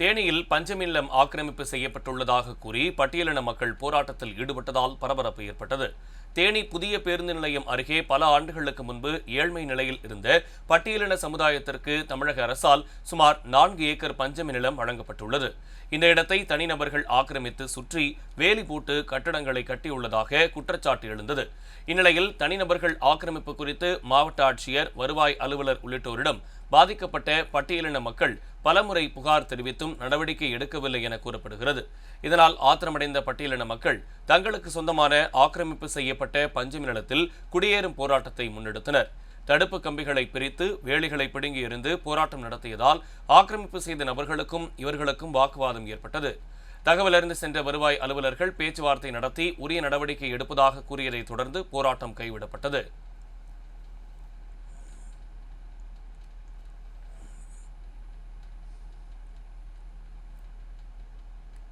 தேனியில் பஞ்சமில்லம் ஆக்கிரமிப்பு செய்யப்பட்டுள்ளதாக கூறி பட்டியலின மக்கள் போராட்டத்தில் ஈடுபட்டதால் பரபரப்பு ஏற்பட்டது. தேனி புதிய பேருந்து நிலையம் அருகே பல ஆண்டுகளுக்கு முன்பு ஏழ்மை நிலையில் இருந்த பட்டியலின சமுதாயத்திற்கு தமிழக அரசால் சுமார் நான்கு ஏக்கர் பஞ்சமி நிலம் வழங்கப்பட்டுள்ளது. இந்த இடத்தை தனிநபர்கள் ஆக்கிரமித்து சுற்றி வேலி போட்டு கட்டடங்களை கட்டியுள்ளதாக குற்றச்சாட்டு எழுந்தது. இந்நிலையில் தனிநபர்கள் ஆக்கிரமிப்பு குறித்து மாவட்ட ஆட்சியர் வருவாய் அலுவலர் உள்ளிட்டோரிடம் பாதிக்கப்பட்ட பட்டியலின மக்கள் பலமுறை புகார் தெரிவித்தும் நடவடிக்கை எடுக்கவில்லை என கூறப்படுகிறது. இதனால் ஆத்திரமடைந்த பட்டியலின மக்கள் தங்களுக்கு சொந்தமான ஆக்கிரமிப்பு செய்யப்பட்ட பஞ்சமி நிலத்தில் குடியேறும் போராட்டத்தை முன்னெடுத்தனர். தடுப்பு கம்பிகளை பிரித்து வேலிகளை பிடுங்கி இருந்து போராட்டம் நடத்தியதால் ஆக்கிரமிப்பு செய்த நபர்களுக்கும் இவர்களுக்கும் வாக்குவாதம் ஏற்பட்டது. தகவல் அறிந்து சென்ற வருவாய் அலுவலர்கள் பேச்சுவார்த்தை நடத்தி உரிய நடவடிக்கை எடுப்பதாக கூறியதைத் தொடர்ந்து போராட்டம் கைவிடப்பட்டது.